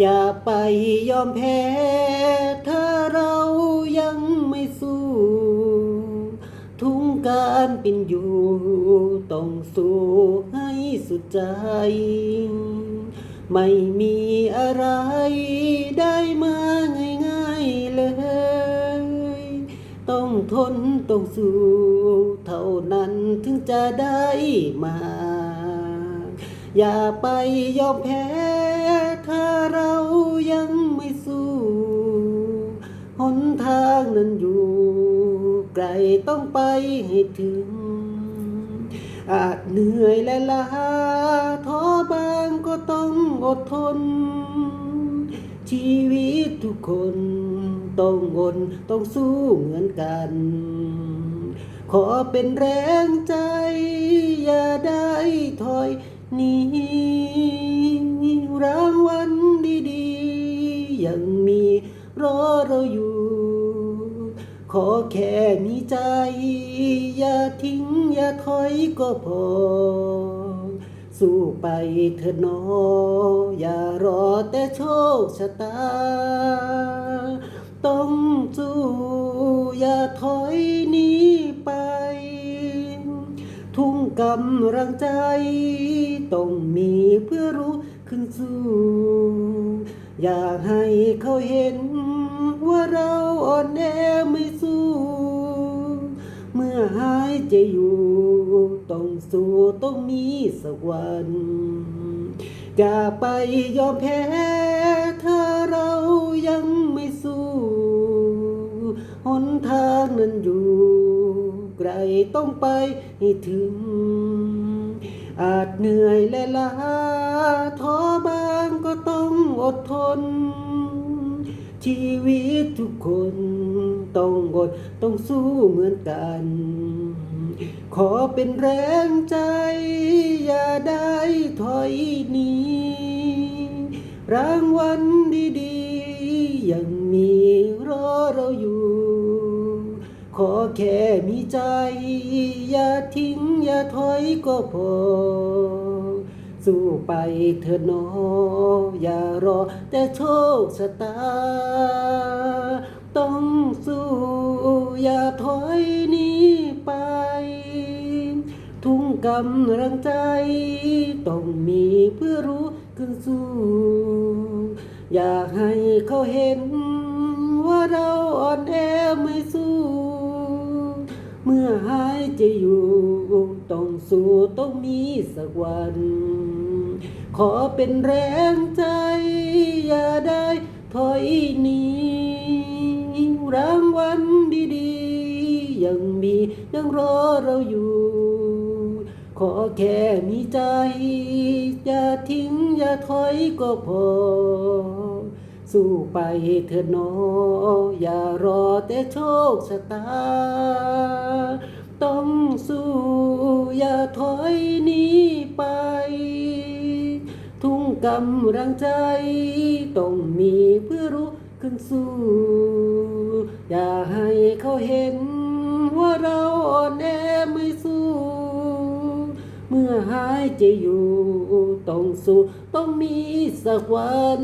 อย่าไปยอมแพ้ ถ้าเรายังไม่สู้ ทุงการเป็นอยู่ ต้องสู้ให้สุดใจ ไม่มีอะไรได้มาง่ายๆเลย ต้องทนต้องสู้ เท่านั้นถึงจะได้มา อย่าไปยอมแพ้ เรายังไม่สู้หนทางนั้นอยู่ไกลต้องไปให้ถึง อาจเหนื่อยและล้าท้อบางก็ต้องอดทน ชีวิตทุกคนต้องอดต้องสู้เหมือนกัน ขอเป็นแรงใจ อย่าได้ถอยหนี เราอยู่ ขอแค่มีใจ อย่าทิ้งอย่าถอยก็พอ สู้ไปเถอะหนออย่ารอแต่โชคชะตา ต้องสู้อย่าถอยหนีไป ทุ่งกำลังใจ ต้องมีเพื่อรู้ขึ้นสู้ อยากให้เขาเห็น ว่าเราอ่อนแอไม่สู้ เมื่อหายใจอยู่ ต้องสู้ต้องมีสักวันอย่าไปยอมแพ้ ถ้าเรายังไม่สู้หนทางนั้นอยู่ไกลต้องไปให้ถึง อาจเหนื่อยและล้าท้อบางก็ต้องอดทน ชีวิตทุกคนต้องอดต้องสู้เหมือนกัน ขอเป็นแรงใจ อย่าได้ถอยหนีรางวัลดีๆ ยังมีรอเราอยู่ ขอแค่มีใจ อย่าทิ้งอย่าถอยก็พอ สู้ไปเถอะหนออย่ารอ แต่โชคชะตา ต้องสู้อย่าถอยหนีไป ทุ่งกำลังใจ ต้องมีเพื่อรู้ขึ้นสู้อยากให้เขาเห็น ว่าเราอ่อนแอไม่สู้ เมื่อหา ยใจอยู่ ต้องสู้ต้องมีสักวัน ขอเป็นแรงใจ อย่าได้ถอยหนีรางวัลดีๆ ยังมียังรอเราอยู่ ขอแค่มีใจ อย่าทิ้งอย่าถอยก็พอ สู้ไปเถิดหนออย่ารอแต่โชคชะตา ต้องสู้อย่าถอยหนีไป ทุ่งกำลังใจ ต้องมีเพื่อรู้ขึ้นสู้ อย่าให้เขาเห็น ว่าเราอ่อนแอไม่สู้ เมื่อหายใจอยู่ ต้องสู้ ต้องมีสักวัน